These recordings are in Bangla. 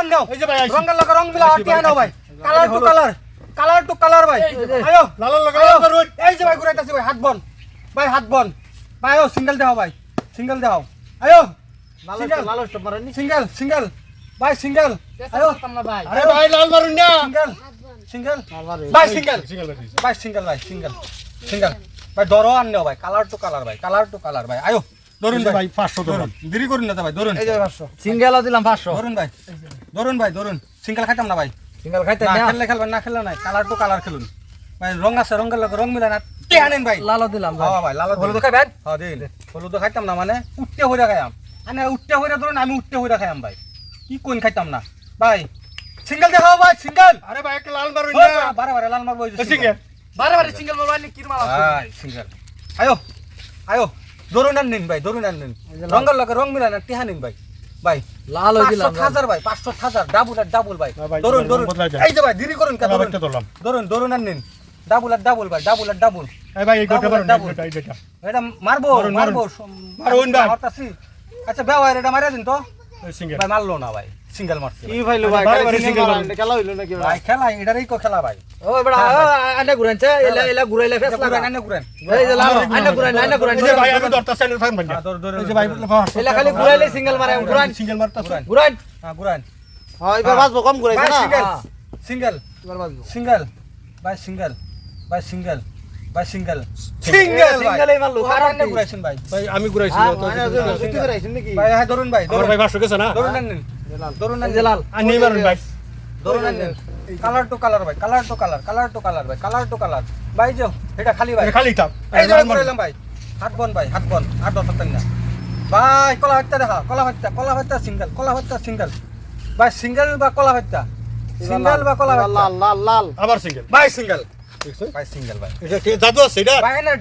আন নাও এই যে ভাই, রঙের লগে রং মিলা আইছি আটিয়া ভাই। Colour to colour colour to colour ভাই। আয়ো। লালার লগে। লাল করুন। এই যে ভাই ঘুরাইতাছি ভাই হাত বন। ভাই হাত বন। ভাই আয়ো সিঙ্গেল দেও ভাই সিঙ্গেল দেও আয়ো। সিঙ্গেল লাল স্টপ মারেনি সিঙ্গেল সিঙ্গেল ভাই সিঙ্গেল আয়ো। ভাই। আরে ভাই লাল মারুন না। সিঙ্গেল সিঙ্গেল ভাই সিঙ্গেল সিঙ্গেল ভাই ভাই সিঙ্গেল ভাই সিঙ্গেল সিঙ্গেল ভাই ধরো আন নাও ভাই কালার টু কালার ভাই কালার টু কালার ভাই। আয়ো ধরুন ভাই। ভাই 500 ধরুন। ধরুন দেরি করুন না ভাই ধরুন। এই যে 500 সিঙ্গেলও দিলাম 500 ধরুন ভাই। ধরুন ভাই ধরুন। সিঙ্গেল খাইতাম না ভাই। সিঙ্গেল খাইতে না খেললে খেলবেন না খেললে নাই। কালার টু কালার খেলুন। ভাই রং আছে রঙের লগে রং মিলে না। টেহা নেন ভাই? লালও দিলাম ভাই। হ্যাঁ ভাই লাল হলুদ খাইবেন? হ্যাঁ দিন। হলুদ খাইতাম না মানে উঠতে হইরা খাইয়াম। আনে উঠতে হইরা ধরুন আমি উঠতে হইরা খাইয়াম ভাই। কি কোন খাইতাম না। ভাই সিঙ্গেল দেখাও ভাই সিঙ্গেল। আরে ভাই একটা লাল মারুন না বারে বারে লাল মারবো সিঙ্গেল। বারে বারে সিঙ্গেল মারবা নি কির মারা ভাই সিঙ্গেল। আয়ো আয়ো ধরুন আন নিন ভাই ধরুন আন নিন। রঙের লগে রং মিলা না টেহা নিন ভাই। ভাই লালও দিলাম হাজার ভাই পাঁচশো হাজার ডাবল আর ডাবল ভাই। হ্যাঁ ধরুন ধরুন। এই যে ভাই দেরি করুন ধরুন ধরুন ধরুন আর নিন। ডাবল আর ডাবল ভাই ডাবল আর ডাবল এই ভাই এই গোটা Double, এটা এটা এটা মারবো মারবো। মারুন ভাই। আচ্ছা বেওয়ার এটা মারা দিন তো। ভাই মারলো না ভাই। সিঙ্গেল মারছে কি ভাই, ভাই সিঙ্গেল খেলা হইল নাকি ভাই? খেলা এটারই কো খেলা ভাই। ও বড় আনে ঘুরানছে এলা এলা ঘুরাইলে ফেস লাগা ঘুরেন, আনে ঘুরেন। এই যে লাল আনে ঘুরান আনে ঘুরান এই ভাই আমি ধরতাছি না ফাইন ভাই। হ্যাঁ, ধর, ধর, এই যে ভাই এলা খালি ঘুরাইলে সিঙ্গেল মারে ঘুরান। সিঙ্গেল মারতাছি ঘুরান। ঘুরান। হ্যাঁ, ঘুরান। হ্যাঁ এবার বাজবো, কম ভাই, সিঙ্গেল, সিঙ্গেল, এবার বাজবো সিঙ্গেল, ভাই, সিঙ্গেল, ভাই, সিঙ্গেল, ভাই, সিঙ্গেল। সিঙ্গেল। সিঙ্গেলই মারলো, কারণ আনে ঘুরাইছেন, ভাই। ভাই আমি ঘুরাইছি হ্যাঁ তো আনে ঘুরাইছেন নাকি? ভাই, হ্যাঁ, ধরুন ভাই, ধরুন। ভাই 500 গেছে না? ধরুন লাল ধরুন আন এই যে নিন। লাল আর নেই মারুন ভাই। ধরুন কালার টু কালার ভাই colour to colour colour to colour ভাই কালার টু কালার ভাই যে এটা খালি ভাই। খালি এই ভাই হাত বন ভাই হাত বন না। ভাই কলা ভাত্তা দেখা কলা ভাত্তা কলা ভাত্তা সিঙ্গেল কলা ভাত্তা সিঙ্গেল ভাই সিঙ্গেল বা কলা ভাত্তা সিঙ্গেল বা কলা লাল লাল লাল। আবার সিঙ্গেল ভাই সিঙ্গেল ভাই সিঙ্গেল ভাই। এটা কি? জাদু আছে এটা? ভাই না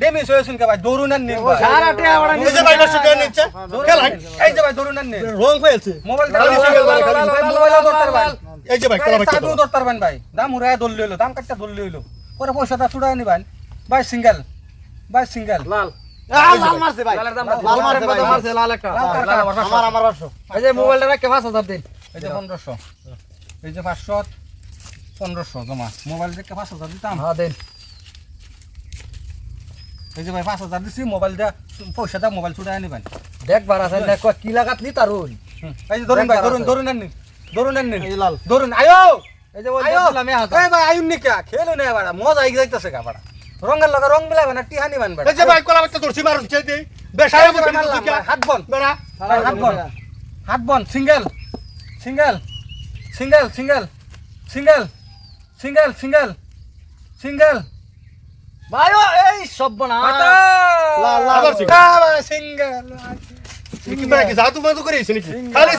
কে ভাই? দরুন আর নিন ভাই সারা বড় এই যে ভাই 500 টাকা নিচ্ছে? দরুন খেলা আর নিন। এই যে ভাই দরুন আর রং হয়েছে মোবাইল খালি single ভাই, মোবাইল ধরতে ভাই এই যে ভাই কলা ভাই সাধু ধরতে ভাই। দাম উড়ায় দল লইলো দাম কাটটা দল লইলো পরে পয়সাটা চুড়ায় নিবেন ভাই। সিঙ্গেল ভাই সিঙ্গেল লাল। লাল মারছে ভাই। লাল মারছে ভাই মারছে লাল একটা। লাল কার কার? আমার আমার আমার পাঁচশো। এই যে মোবাইলটা রাখে 5000 দিন। এই যে পনেরোশো। এই যে পাঁচশো। পনেরোশো জমা। মোবাইল দেখে পাঁচ হাজার দিতাম। হ্যাঁ দিন। এই যে ভাই পাঁচ হাজার দিছি মোবাইল দিয়া দিয়ে পয়সাটা মোবাইল চুড়ায় নিবেন দেখ বার আছে দেখ কি লাগাত নি তারুন। এই যে ধরুন ভাই ধরুন ধরুন আর নিন ধরুন আর এই লাল। ধরুন আয়ো! এই যে দিলাম আমি হাত এই ভাই আয়ুন নি কে? খেলো না বাড়া মজা আই যাইতেছে কা বাড়া। রঙের লগে রং মিলাবে না টিহানি মান এই যে ভাই কলা ভাই ধরছি মারুন দে বেশায় ভাই, হাত বন বেড়া। হাত বন হাত বন single. Single. Single single. Single. Single single single. মারো এই সব না লা লা সিঙ্গেল। সিঙ্গেল। কি মানে কি জাদু মাদু করেছিস নাকি? খালি